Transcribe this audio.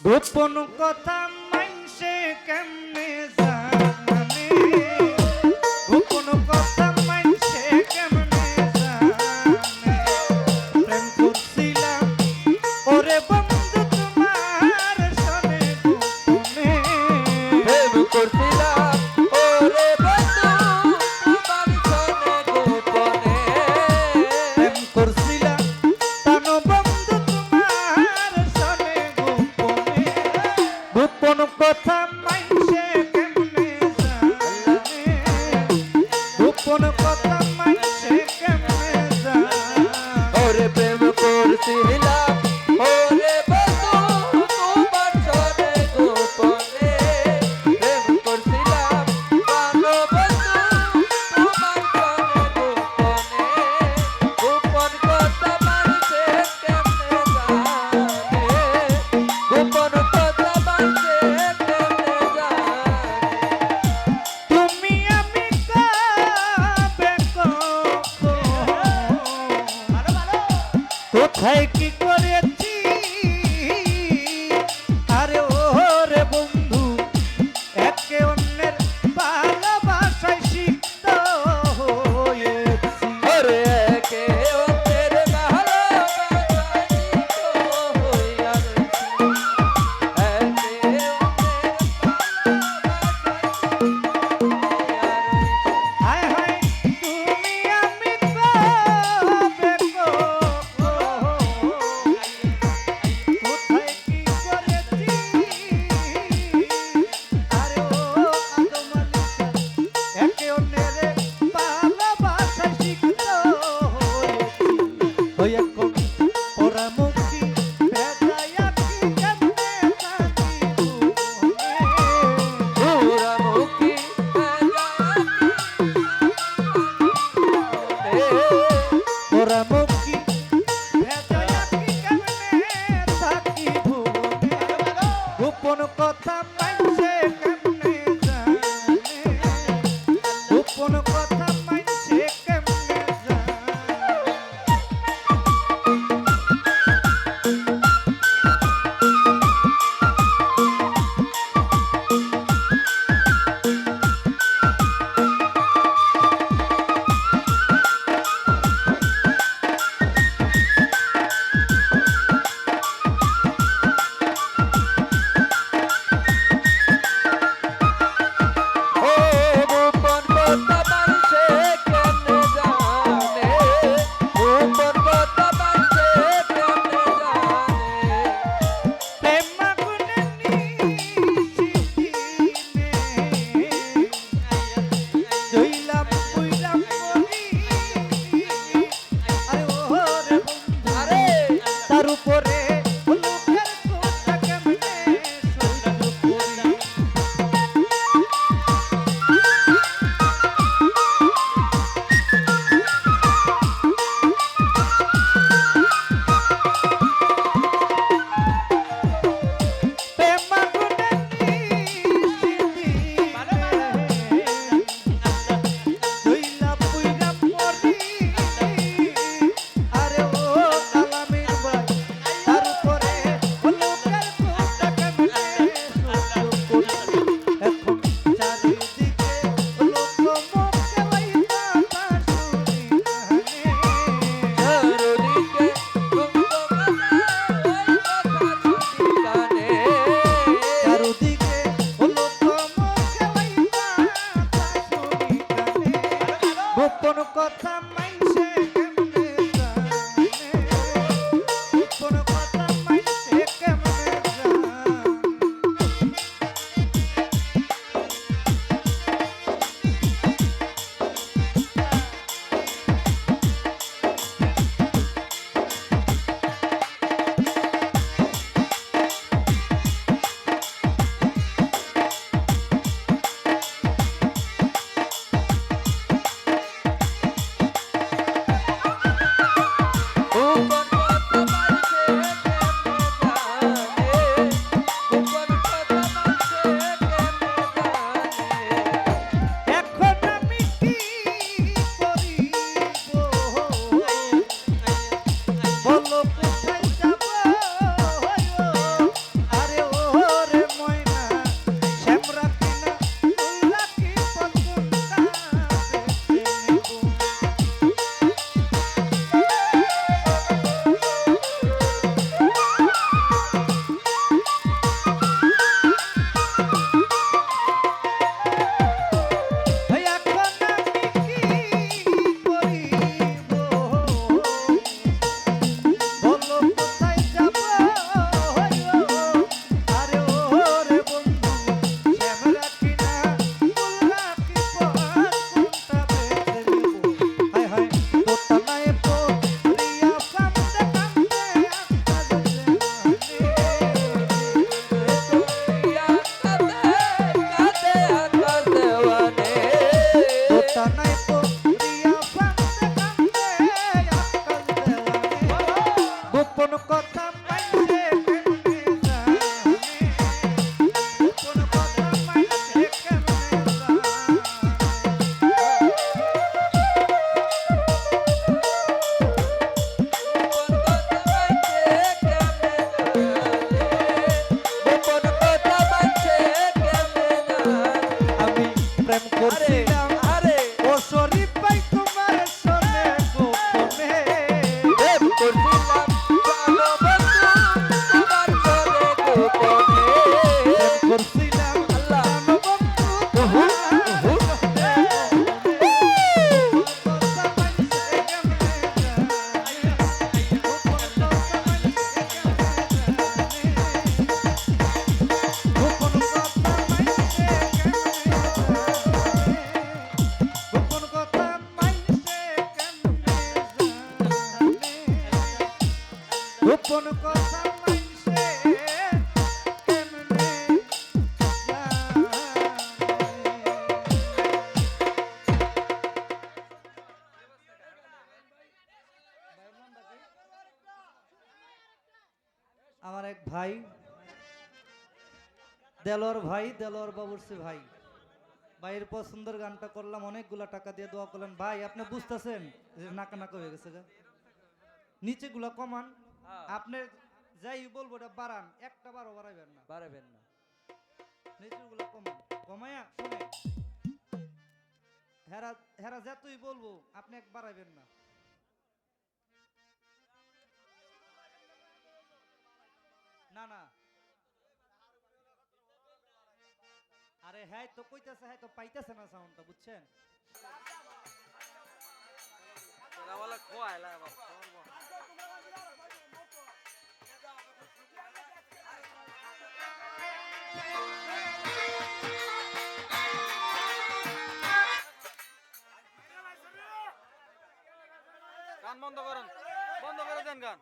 গোপন কথা মাইসে কেমনে কোথায় কি দেলোয়ার ভাই দেলোয়ার বাবুরসি ভাই। ভাইয়ের পছন্দের গানটা করলাম অনেকগুলা টাকা দিয়ে দোয়া করলেন। ভাই আপনি বুঝতেছেন যে নাকা নাকা হয়ে গেছে গা। নিচে গুলা কমান। হ্যাঁ। আপনি যাই বলব ওটা বাড়ান। একটা বারো বাড়াইবেন না। বাড়াবেন না। নিচেরগুলা কমান। কমায়া শুনে হেরা হেরা যতই বলব আপনি এক বাড়াইবেন না না। হ্যাঁ তো কইতাছে হ্যাঁ তো পাইতেছে না সাউন্ডটা বুঝছেন? গান বন্ধ করেন, বন্ধ করে দেন গান।